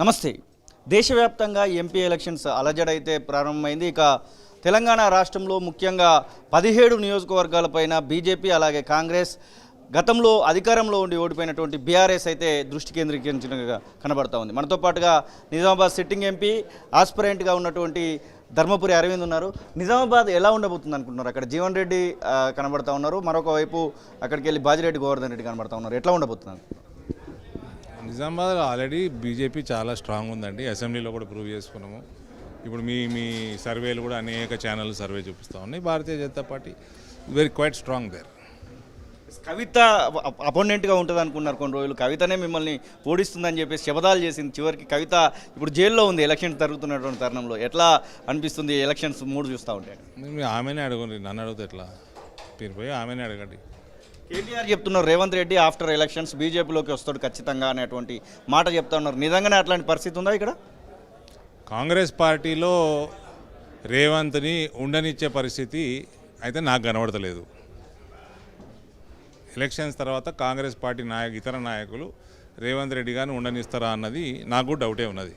నమస్తే. దేశవ్యాప్తంగా MP elections అలజడైతే ప్రారంభమైంది. ఇక తెలంగాణ రాష్ట్రంలో ముఖ్యంగా పదిహేడు నియోజకవర్గాలపైన బీజేపీ అలాగే కాంగ్రెస్ గతంలో అధికారంలో ఉండి ఓడిపోయినటువంటి బీఆర్ఎస్ అయితే దృష్టి కేంద్రీకరించినగా కనబడతా ఉంది. మనతో పాటుగా నిజామాబాద్ సిట్టింగ్ ఎంపీ ఆస్పిరెంట్గా ఉన్నటువంటి ధర్మపురి అరవింద్ ఉన్నారు. నిజామాబాద్ ఎలా ఉండబోతుంది అనుకుంటున్నారు? అక్కడ జీవన్ రెడ్డి కనబడతా ఉన్నారు. మరొక వైపు అక్కడికి వెళ్ళి బాజిరెడ్డి గోవర్ధన్ రెడ్డి కనబడతా ఉన్నారు. ఎట్లా ఉండబోతున్నారు నిజామాబాద్ ఆల్రెడీ బీజేపీ చాలా స్ట్రాంగ్ ఉందండి. అసెంబ్లీలో కూడా ప్రూవ్ చేసుకున్నాము. ఇప్పుడు మీ మీ సర్వేలు కూడా అనేక ఛానల్ సర్వే చూపిస్తూ ఉన్నాయి. Bharatiya Janata party very quite strong there Kavitha అపోనెంట్గా ఉంటుంది అనుకున్నారు కొన్ని రోజులు. కవితనే మిమ్మల్ని ఓడిస్తుందని చెప్పేసి శబదాలు చేసింది. చివరికి కవిత ఇప్పుడు జైల్లో ఉంది. ఎలక్షన్ జరుగుతున్నటువంటి తరుణంలో ఎట్లా అనిపిస్తుంది? ఎలక్షన్స్ మూడు చూస్తూ ఉంటే. మీరు ఆమెనే అడగండి. నన్ను అడిగితే ఎట్లా? మీరు పోయి ఆమెనే అడగండి. కేటీఆర్ చెప్తున్నారు రేవంత్ రెడ్డి ఆఫ్టర్ ఎలక్షన్స్ బీజేపీలోకి వస్తాడు ఖచ్చితంగా అనేటువంటి మాట చెప్తా ఉన్నారు. నిజంగానే అట్లాంటి పరిస్థితి ఉందా ఇక్కడ? కాంగ్రెస్ పార్టీలో రేవంత్ని ఉండనిచ్చే పరిస్థితి అయితే నాకు కనబడతలేదు. ఎలక్షన్స్ తర్వాత కాంగ్రెస్ పార్టీ నాయకు ఇతర నాయకులు రేవంత్ రెడ్డి గారిని ఉండనిస్తారా అన్నది నాకు డౌటే ఉన్నది.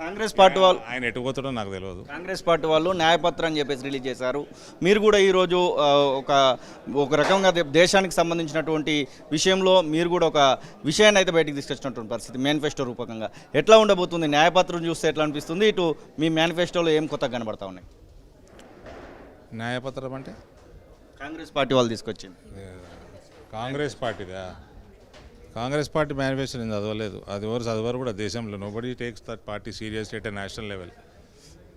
కాంగ్రెస్ పార్టీ వాళ్ళు ఆయన ఎటు పోతాడో నాకు తెలియదు. కాంగ్రెస్ పార్టీ వాళ్ళు న్యాయపత్రం అని చెప్పేసి రిలీజ్ చేశారు. మీరు కూడా ఈరోజు ఒక ఒక రకంగా దేశానికి సంబంధించినటువంటి విషయంలో మీరు కూడా ఒక విషయాన్ని అయితే బయటికి తీసుకొచ్చినటువంటి పరిస్థితి మేనిఫెస్టో రూపకంగా. ఎట్లా ఉండబోతుంది? న్యాయపత్రం చూస్తే ఎట్లా అనిపిస్తుంది? ఇటు మీ మేనిఫెస్టోలో ఏం కొత్తగా కనబడతా ఉన్నాయి? న్యాయపత్రం అంటే? కాంగ్రెస్ పార్టీ వాళ్ళు తీసుకొచ్చింది. కాంగ్రెస్ పార్టీదా? కాంగ్రెస్ పార్టీ మేనిఫెస్టో నేను చదవలేదు. అది ఎవరు చదవరు కూడా దేశంలో. Nobody takes that party serious at national level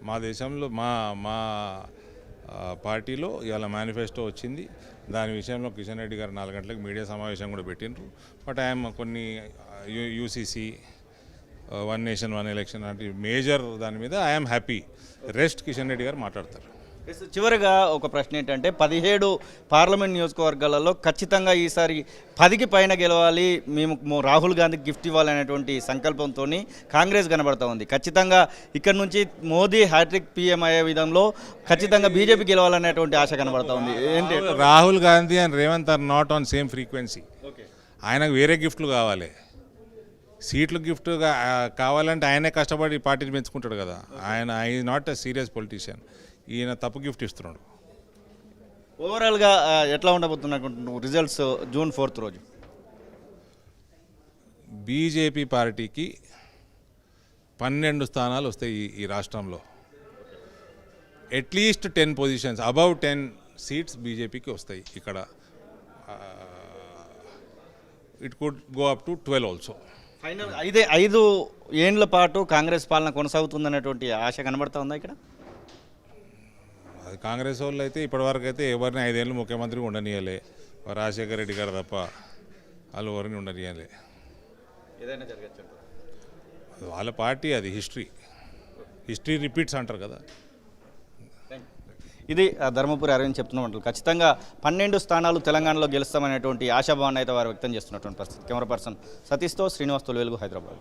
మా దేశంలో మా మా పార్టీలో ఇవాళ మేనిఫెస్టో వచ్చింది. దాని విషయంలో కిషన్ రెడ్డి గారు నాలుగు గంటలకు మీడియా సమావేశం కూడా పెట్టిండ్రు. బట్ ఆయన కొన్ని UCC one nation one election లాంటి మేజర్ దాని మీద I'm happy rest Kishan Reddy garu మాట్లాడతారు. చివరిగా ఒక ప్రశ్న ఏంటంటే పదిహేడు పార్లమెంట్ నియోజకవర్గాలలో ఖచ్చితంగా ఈసారి పదికి పైన గెలవాలి మేము రాహుల్ గాంధీకి గిఫ్ట్ ఇవ్వాలనేటువంటి సంకల్పంతో కాంగ్రెస్ కనబడతా ఉంది. ఖచ్చితంగా ఇక్కడ నుంచి మోదీ హ్యాట్రిక్ పీఎం అయ్యే విధంలో ఖచ్చితంగా బీజేపీ గెలవాలనేటువంటి ఆశ కనబడతా ఉంది. ఏంటి? Rahul Gandhi and Revanth are not on same frequency. Okay. ఆయనకు వేరే గిఫ్ట్లు కావాలి. సీట్లు గిఫ్ట్ కావాలంటే ఆయనే కష్టపడి పార్టీని పెంచుకుంటాడు కదా. ఆయన I not a serious politician ఈయన తప్పు గిఫ్ట్ ఇస్తున్నాడు. ఓవరాల్గా ఎట్లా ఉండబోతున్నారు రిజల్ట్స్ జూన్ ఫోర్త్ రోజు. బీజేపీ పార్టీకి పన్నెండు స్థానాలు వస్తాయి ఈ- రాష్ట్రంలో. At least ten positions above ten seats బీజేపీకి వస్తాయి ఇక్కడ. It could go up to twelve also final ఐదే ఐదు ఏండ్ల పాటు కాంగ్రెస్ పాలన కొనసాగుతుందనేటువంటి ఆశ కనబడతా ఉందా ఇక్కడ? కాంగ్రెస్ వాళ్ళు అయితే ఇప్పటివరకు అయితే ఎవరిని ఐదేళ్ళు ముఖ్యమంత్రి ఉండనియలే. రాజశేఖర రెడ్డి గారు తప్ప వాళ్ళు ఎవరిని ఉండనియలే. ఏదైనా జరగచ్చు వాళ్ళ పార్టీ అది హిస్టరీ. హిస్టరీ రిపీట్స్ అంటారు కదా. ఇది ఆ, ధర్మపురి అరవింద్ చెప్తున్నట్లు ఖచ్చితంగా పన్నెండు స్థానాలు తెలంగాణలో గెలుస్తామనేటువంటి ఆశాభావాన్ని అయితే వారు వ్యక్తం చేస్తున్నటువంటి పరిస్థితి. కెమెరా పర్సన్ సతీష్తో శ్రీనివాస్ తొలివెలుగు హైదరాబాద్.